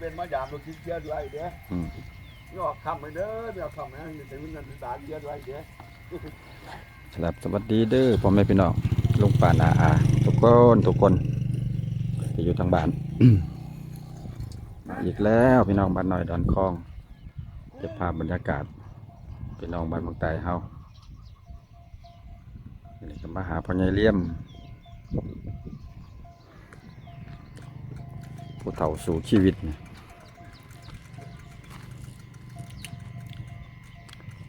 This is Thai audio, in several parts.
เป็นมายามเราคิดเชื่อด้วยเด้ออืมนี่ออกคำไปเด้อนี่ออกคำนะนี่เป็นวิญญาณสารเชื่อด้วยเด้อครับสวัสดีเด้อพ่อแม่พี่น้องลุงป่านาอาทุกคนทุกคนที่อยู่ทางบ้านมาอีกแล้วพี่น้องบ้านน้อยดอนคลองเก็บภาพบรรยากาศพี่น้องบ้านบางไตเฮานี่ก็มาหาพ่อใหญ่เลี่ยมผู้เฒ่าสู่ชีวิตนี่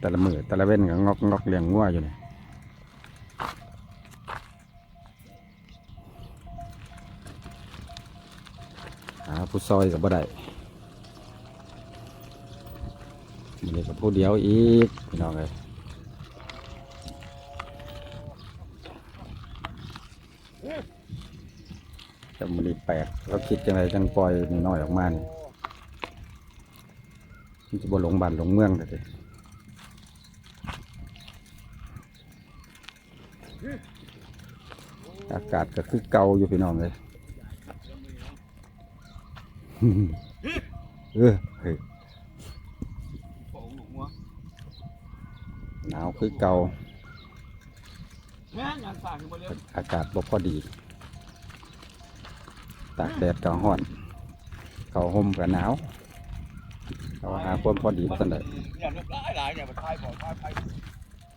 แต่ละมือแต่ละเว้นก็งอกงอกเลี้ยงงัวอยู่นี่หาผู้ซอยกับบ่ได้มีกับผู้เดียวอีกพี่น้องเลยแต่มันนี่แปลกเขาคิดจังไรจังปล่อยน้อยออกมานี่มันจะบ่หลงบ้านหลงเมืองแต่เดะ อากาศก็คือเก่าอยู่พี่น้องเลยเออเฮ้ยหนาวคือเก่าอากาศบ่พอดี ตากแดดก็ร้อน เขาห่มก็หนาวเขาหาความพอดีสันได้เลย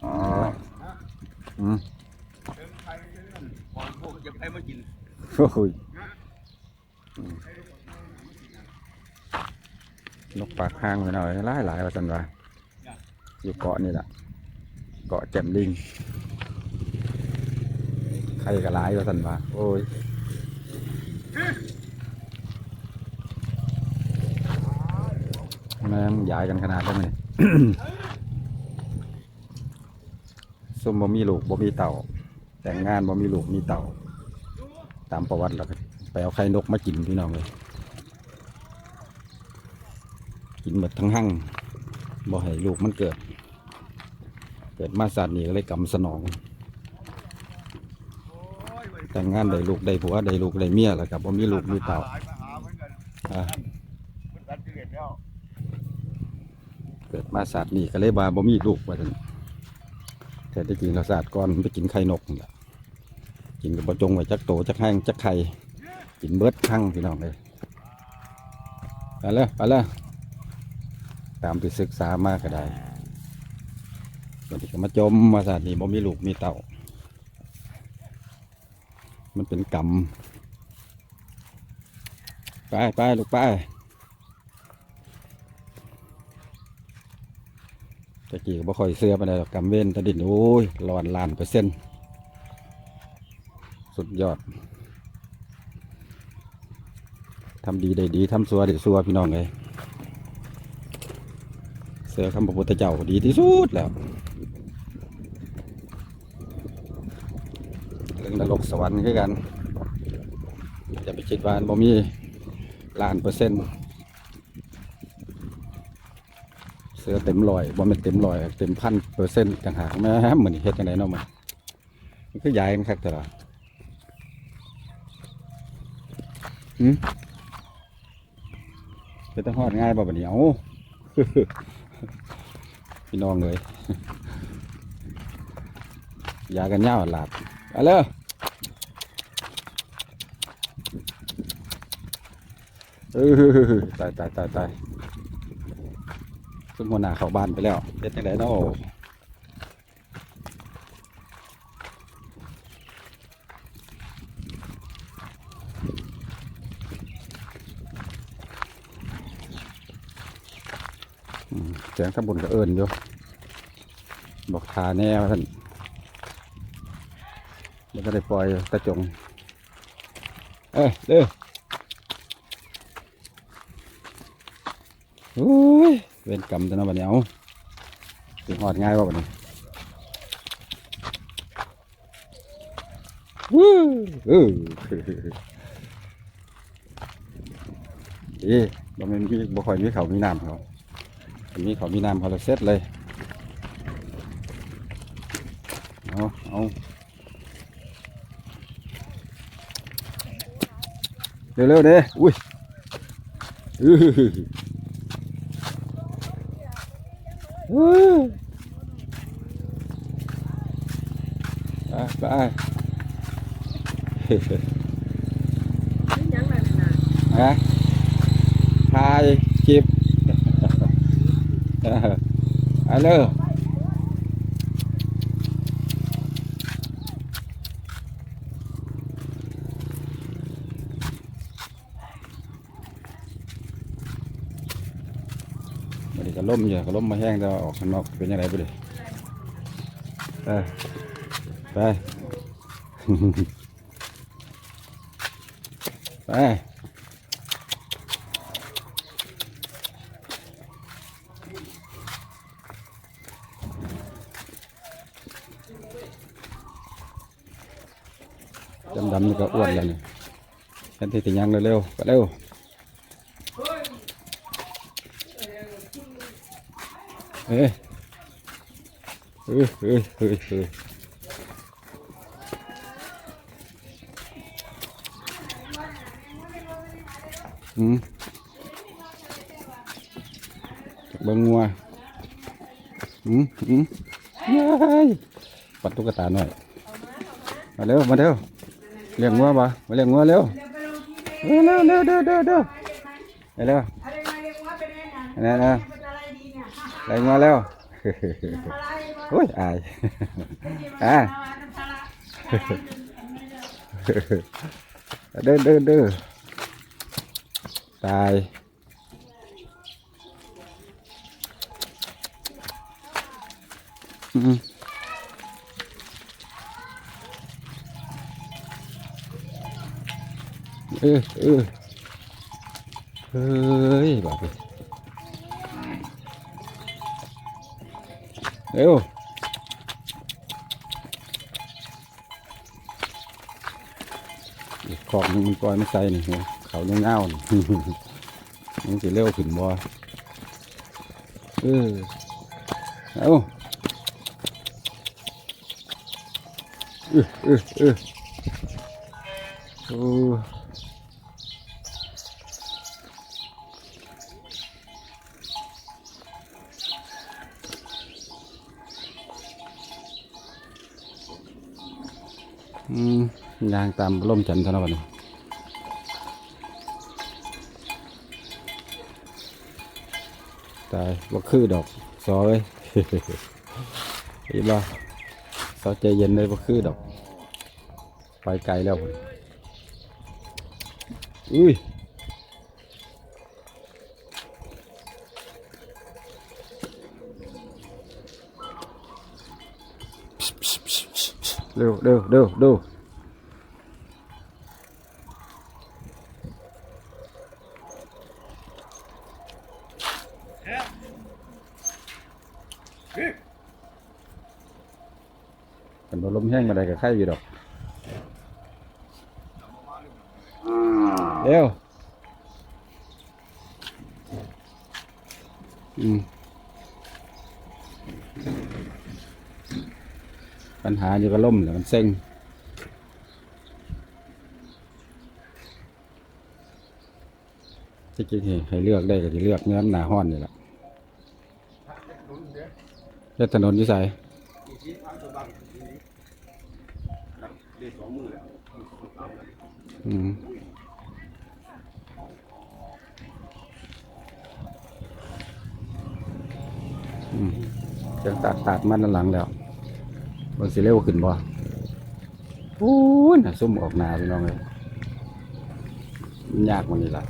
อ๋ออืม เดินไทยเดินก่ อนพวกจะไปมากินโอ้ยอืมนกปากข้างไปหน่อยหลายหลายว่าสันว่าอยู่เกาะนี่แหละเกาะแจ่มลิงใครก็หลายว่าสันว่าโอ้ยแม่งย้ายกันขนาดนั้นเลยซุ่มบ่มีลูกบ่มีเต่า แต่งงานบ่มีลูกมีเต่าตามประวัติแล้วก็ไปเอาไข่นกมากินพี่น้องเลยกินหมดทั้งหั่งบ่ให้ลูกมันเกิด เกิดมาสัตว์นี่ก็เลยกำสนอง แต่งงานได้ลูกได้ผัวได้ลูกได้เมียแล้วกับบ่มีลูกมีเต่าเกิดมาศาสตร์นี่ก็เลยว่าบ่มีลูกว่าแต่ที่จริงเราศาสตร์ก่อนไปกินไข่นกนั่แหละ กินกับบ่จงไว้จักโตจักแห้งจักไข่กินเบิดทั้งพี่น้องเลยไปเลยไปเลยตามที่ศึกษามากก็ได้วันนี้ก็มาจมมาศาสตร์นี่บ่มีลูกมีเต่า มันเป็นกรรมไปไปลูกไปตะกี้ก็บ่ค่อยเสื้อไปได้หรอกกำเว้นตะดินโอ้ยร้อนล้านเปอร์เซ็นต์ สุดยอดทำดีได้ดีทำซัวได้ซัวพี่น้องเลยเสือคำพระพุทธเจ้าดีที่สุดแล้วเรื่องนรกสวรรค์คือกันอย่าไปคิดว่าบ่มีล้านเปอร์เซ็นต์เสือเต็มร้อยบ่ม่นเต็มร้อยเต็มพันเปอร์เซ็นต์ต่างหากแม่เหมือนเฮ็ดจังไดเนาะมันมันคือใหญ่มันคักแต่ละม เป็นตะฮอดง่ายบ่บัดนี้เอาพี่น้องเลยยากันยาวหลาบเอาเลยเออตายตายตายตายซึ่งหัวหน้าเข้าบ้านไปแล้วเฮ็ดจังไดเนาะ อืมเสียงข้างบนก็เอิญอยู่บอกทาแน่ว่าท่านมันก็ได้ปล่อยตะจง เอ้ยเด้อโอ้ยเวรกรรมตัวนั้นบัดนี้เอาสิหอดง่ายว่าบัดนี้วู้เออเอ๊ะบ่แม่นมีบ่ค่อยมีเขามีน้ำเขา อันนี้เขาวมีน้ำเขาเลยเสร็จเลยเอาเอาเร็วๆเด้อุ้ยอื้ออื้อไปไปยังไงนะฮะถ่าย คลิปเอาเลยบดนีก็ล่มอยู่ก็ล่มมาแห้งแต่ว่าออกข้างนอกเป็นยังไงไปดิไปไป ไป ดำดำๆนี่ก็อ้วนแล้วนี่แทนที่จะยังเร็วๆไปเร็วเฮ้ยเฮ้ยเฮ้ยเฮ้ยเฮ้ยอืมเบิ่งงัวอืมอืมย้ายปัดตุ๊กตาหน่อย มาเร็ว มาเร็ว เลี้ยงงัวบ่มาเลี้ยงงัวเร็วเร็วเร็วเร็วเร็วเร็วเร็วเร็วอะไรมาเรียกว่าเป็นไงนะนั่นนะเป็นอะไรดีเนี่ยเลี้ยงงัวเร็วอะไรวะโอ้ยอายอ่าเดินเดินเดินตายอืม เออเออเฮ้ยบอกเลยเร็วอีกขอบนึงมันปล่อยไม่ใส่นี่เขาเงาๆนี่มันสิเร็วขึ้นบ่เออเอ้าเออเออเออางตามล่มจันทร์เท่านั้นวะนี่ตายว่าคือดอกซอยอีบ่ซอใจเย็นเลยว่าคือดอก ไปไกลแล้วพุ่อุ้ยเร็วเร็วเร็วเร็วกันบ่ลมแห้งมาได้กับไข่ อยู่ดอกเร็วอืมปัญหาอยู่ก็ล่มแหละมันเซ็งจริงๆให้เลือกได้ก็จะเลือกเนื้อหนาห้อนนี่แหละนุ่นเด้อเลือกถนนที่ใส่ อีกทีทางตัวบังอีกที ครับเรียกสองมือแล้วอืมอืมจะตัดตัดมันด้านหลังแล้วมันสิเร็วขึ้นบ่ปูนน่ะซุ่มออกหนาพี่น้องเลยมันยากกว่านี้ละ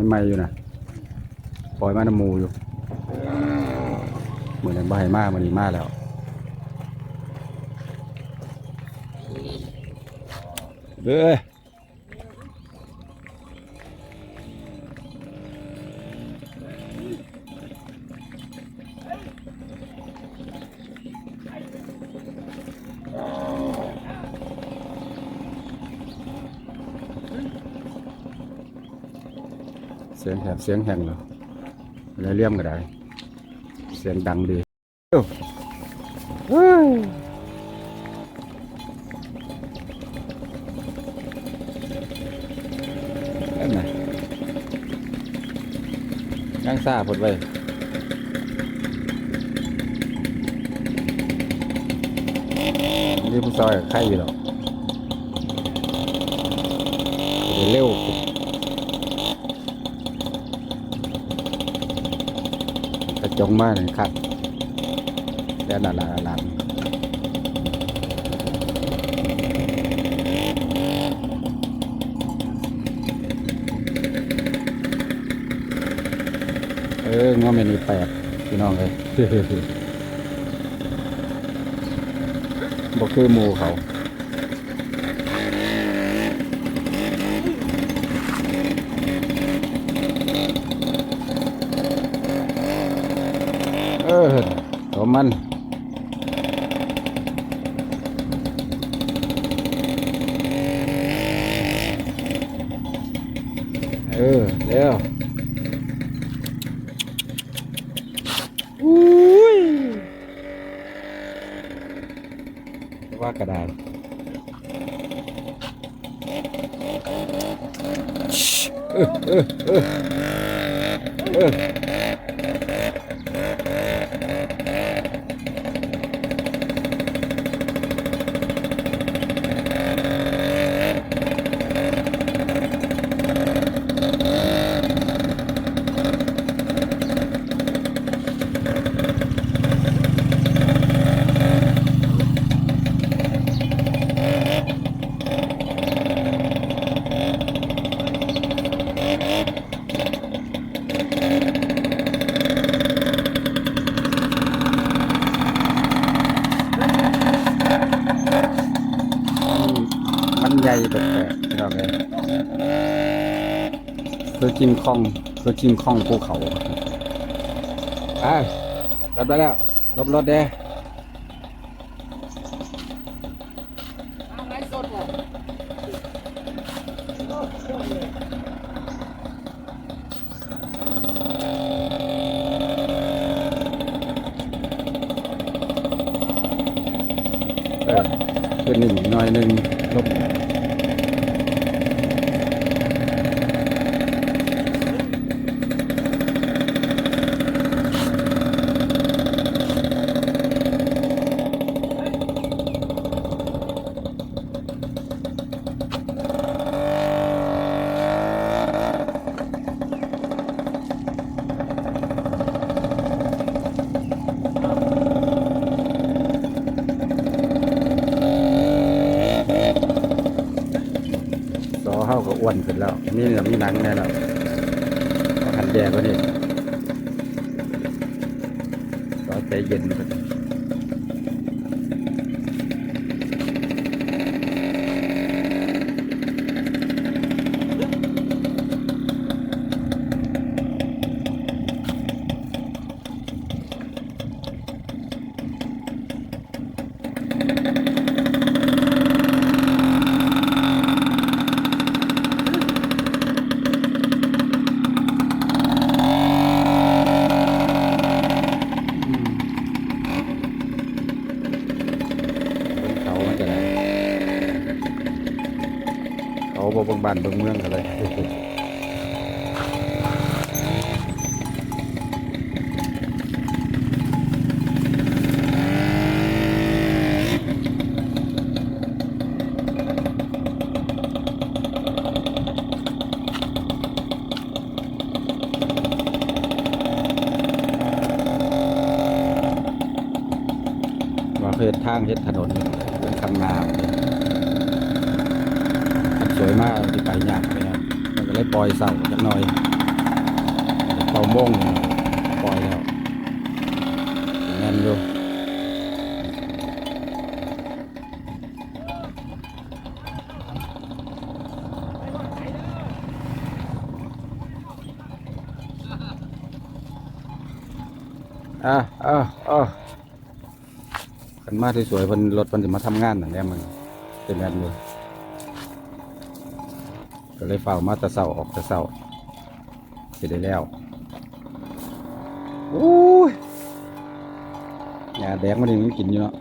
มันไม้ไหม้อยู่นะปล่อยมาน้ำมูอยู่เหมือนใบมากมันนี่มาแล้วเด้อ แหบเสียงแห่งเลยอะไรเลี่ยมก็ได้ เสียงดังดีนั่งซาพดไว้นี่ผู้ซอยใครอยู่หรอกเร็วกระ จงมากเลยครับแล้วหลานหลานหลานเอองอเมนูแปดพี่น้องเลยบอกคือหมูเขา เออตัว มันเออเร็วอุ้ยว่ากระดาษเออเออเออเออ มันให ญ่แปลกๆเราเลยคือกิมคองคือกิมคองภูเขาอะรับได้แล้วลบรถเด้ ไลฟ์สดว่ะ เออคือหนึ่งหน่อยหนึ่งลบสอเข้าก็อ้ วนขึ้นแล้ว มีเนื้อมีหนังแน่แล้วหันแย่กว่านี้สอใจเย็นขึ้นอืมบนเขามันจะไหนเขา บ่เบางบ้านเบางเมืองกันเลยว่าเฮ็ดทางเฮ็ดถนนเป็นคันงามคัน สวยมากที่ไปยากไปนะมันก็เลยปล่อยเสาจักหน่อยเสาม่งปล่อยแล้วแน่นอยู่อะอะอะกันมาที่สวยๆพิ่นรถพิ่นสิมาทำงานนั่นแหละมันเป็นแบบนี้ ก็เลยเฝ้ามาตะเช้าออกตะเช้าสิได้แล้วอู้ยยาแดงมันยังกินอยู่เนาะ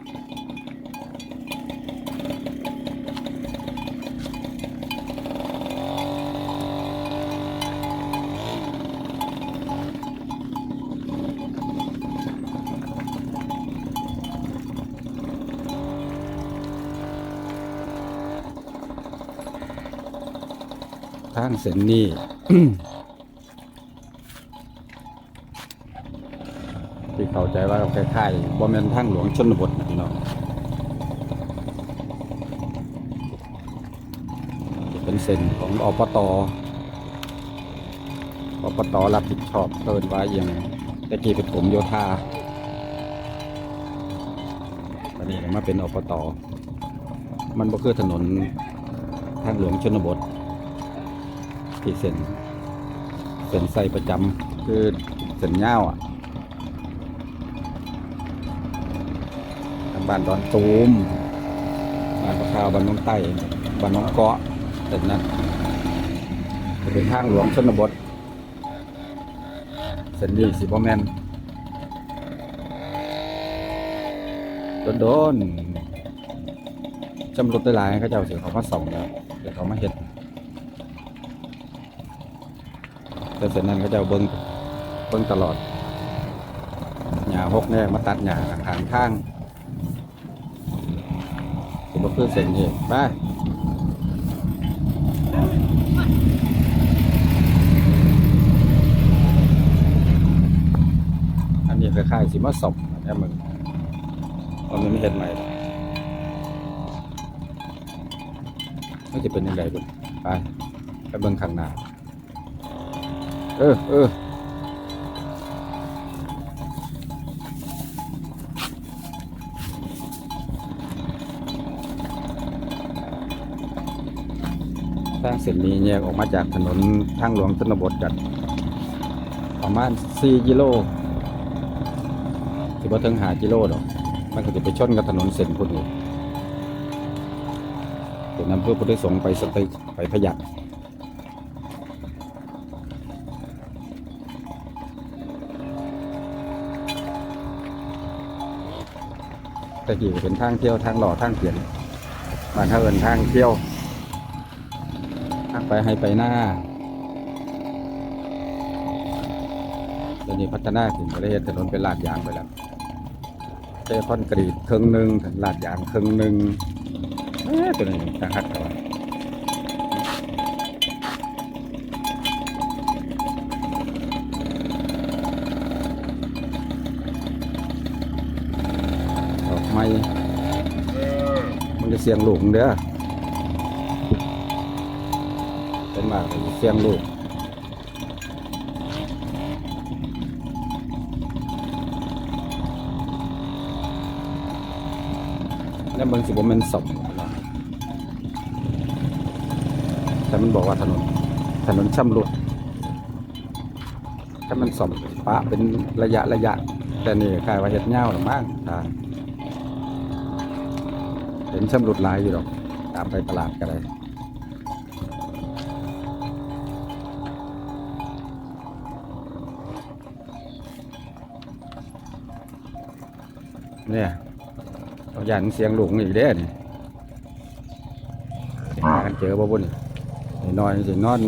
ทางเส้นนี้ที่เข้าใจว่าคล้ายๆบ่แม่นทางหลวงชนบทนะพี่น้องจะเป็นเส้นของอปตอปตรับผิดชอบเกินว่าอย่างตะกี้เป็นกรมโยธาวันนี้มาเป็นอปตมันบ่คือถนนทางหลวงชนบท ที่เส้นเส้นใส่ประจำคือเส้นยาวอะทางบ้านดอนตูมบ้านพระคาวบ้านน้องไต้บ้านน้องเกาะแต่นั้นจะเป็นทางหลวงชนบทเส้นนี้สิบอแมนโดนโดนๆจำรถได้หลายเขาเจ้าสียเขามาส่องแล้วเดี๋ยวเขามาเห็ด แต่เส้นนั้นเขาเจ้าเบิ้งเบิ้งตลอดหญ้าหกแน่มาตัดหญ้าขางทางสิบคือเส้นนี้ไปอันนี้คล้ายๆสิมาสอบแค่มึงมันไม่เห็นใหม่มันจะเป็นยังไงบุญไปไปเบิ่งข้างหน้า เออเออทางเส้นนี้แยกออกมาจากถนนทางหลวงชนบทกันประมาณ 4 กิโลถือว่าถึงหากิโลดอก มันก็จะไปชนกับถนนเส้นพุ่นอีกเป็นน้ำเพื่อพุทธสงฆ์ไปสตึกไปพยัก ตะกี้เป็นทางเที่ยวทางหล่อทางเขียนบ้านเฮาเอินทางเที่ยวทางไปให้ไปหน้าตอนนี้พัฒนาถึงประเทศถนนเป็นลาดยางไปแล้วเทคอนกรีตครึ่งหนึ่งลาดยางครึ่งหนึ่งเอ๊ะตัวนี้ทางหักแต่ว่าดอกไม้มันจะเสียงลูกเด้อเป็นมากเสียงลูกแล้วเมืองสิบมันสมแต่มันบอกว่าถนน ถนนช่ำรุดถ้ามันสมปะเป็นระยะระยะ แต่นี่คล้ายว่าเห็ดเง่าหรือมั้งใช่เห็ นช่ำรุดลายอยู่หรอก ตามไปตลาดก็ได้เนี่ยเอายันเสียงหลงอีกเด้อนี่หากันเจอบ่บุญน้อยสินอน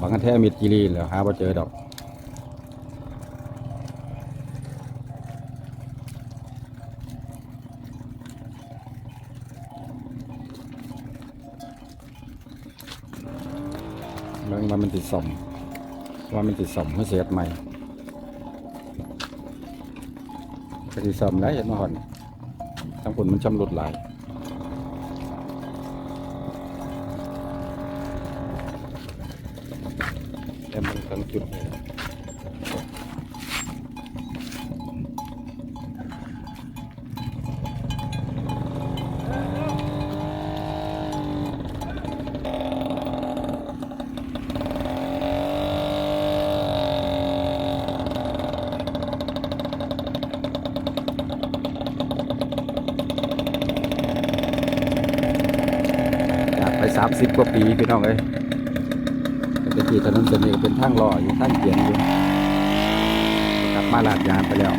บางกันแท้มิดกิรีแล้วหาบ่เจอดอก เรื่องว่ามันติดสมว่ามันติดสมให้เสียดใหม่ก็สิดสอมได้เห็นมาหอนทั้งผลมันชำรุดหลายแต่มันตั้งจุดนี่จากไป สิบกว่าปีพี่น้องเอ้ยจะขี่ถนนเส้นนี้เป็นทางหล่ออยู่ทางเกียนอยู่กลับมาลาดยางไปแล้ว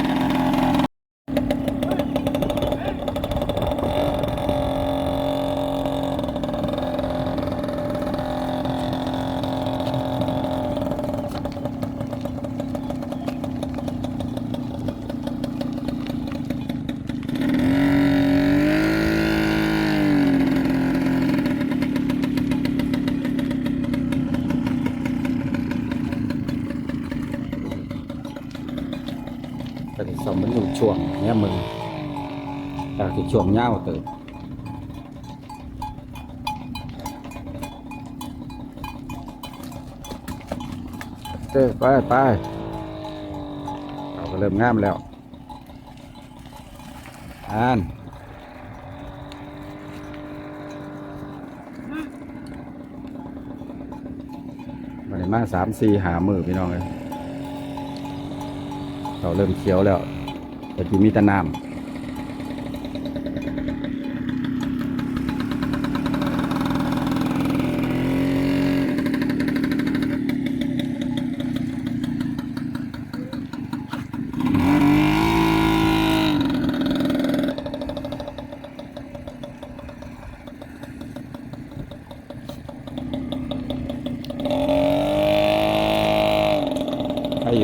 ช่วงเนี้ยมึงจากที่ ช่วงเงาเติบเต้ไปไปเราก็เริ่มงามแล้วอ่านมาได้มาสามสี่หามือพี่น้องเลยเราเริ่มเขียวแล้วแต่ที่มีต่น้ำ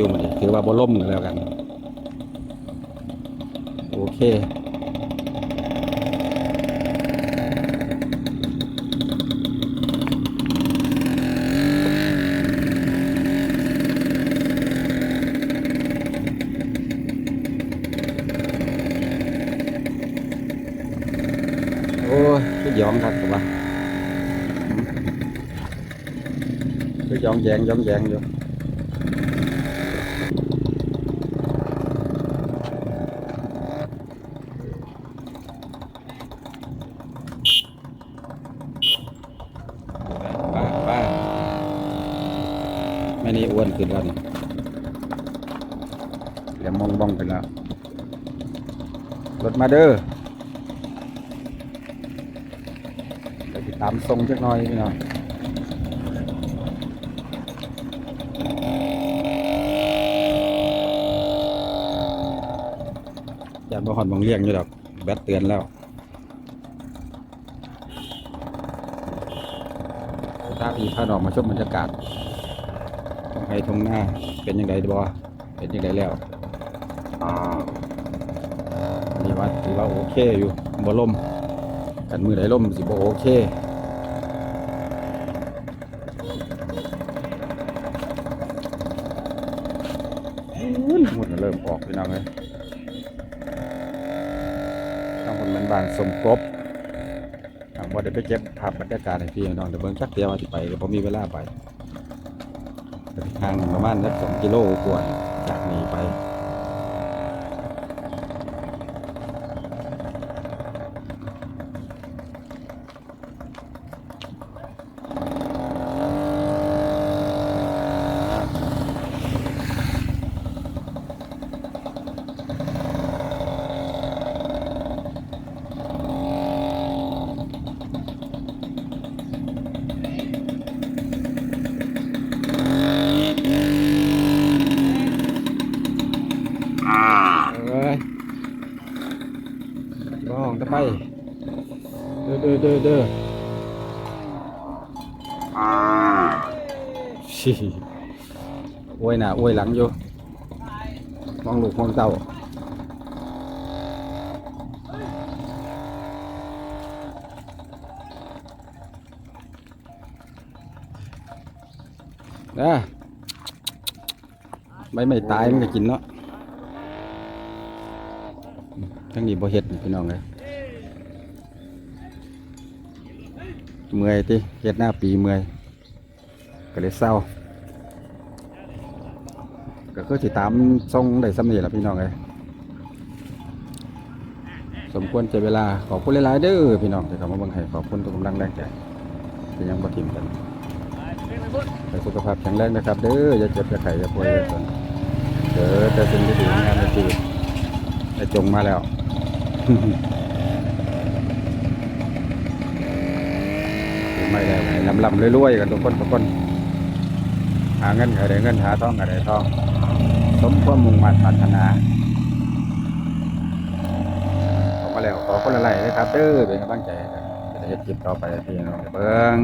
มถือว่าบ่ล่มกันแล้วกัน โอเคโอ้ยคือยองคักตัวะคือยองแยงยองแยงอยู่ ไปไปไม่นี่อ้วน ขึ้นแล้วนี่เดี๋ยวมองบ้องขึ้นแล้วรถมาเด้อไปติดตามทรงจักหน่อยพี่น้องอย่าบ่หอนมองเลี้ยงอยู่ดอก แบตเตือนแล้วถ้าพี่พาน้องมาชมบรรยากาศ ไห้ตรงหน้าเป็นยังไงบ่เป็นยังไงแล้วอ่านี่ว่าถือว่าโอเคอยู่บ่ล่มกันมือไหนล่มสิบ่โอเคหมุดมันเริ่มออกพี่น้องเลยทางคนมันบานสมกบทางว่าได้ไปเก็บภาพบรรยากาศให้พี่น้องแต่เบิ่งชักเดียวว่าสิไปก็บ่มีเวลาไป ก็ทางประมาณสักสองกิโลกว่าจากนี้ไปเอ้ยบ้องจะไป เด้อเด้ อเด้อเด้อชิอวยหน้าอวยหลังอยู่มองลูกมองเต้าเด้อใบไม่ตายมันก็กินเนาะทั้งนี้บ่เฮ็ดนี่พี่น้องเลย เมื่อยติเฮ็ดหน้าปีเมื่อยก็เลยเศร้าก็คือสิตามทรงได้สำเร็จแล้วพี่น้องเลยสมควรเจเวลาขอบคุณหลายๆเด้อพี่น้องที่เข้ามาเบิ่งให้ขอบคุณทุกกำลังแรงใจที่ยังบ่ทิมกันให้สุขภาพแข็งแรงนะครับ เด้ออย่าเจ็บอย่าไข้อย่าป่วยอย่าจนเด้อแต่สิ่งที่ดีงานในชีวิตได้จงมาแล้ว ไม่ได้ไหนลำลำรวยๆกันทุกคนทุกคน หาเงินก็ได้เงินหาทองก็ได้ทอง สมความมุ่งมั่นปรารถนาออกมาแล้วขอคนละไหลนะครับเด้อเป็นกำลังใจกันจะได้เฮ็ดคลิปต่อไปพี่น้องเบิ่ง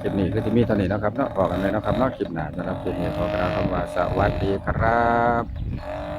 คลิปนี้คือที่มีเท่านี้นะครับเนาะพอกันเลยนะครับนาะคลิปหน้าสำหรับคลิปนี้ขอกล่าวคำว่าสวัสดีครับ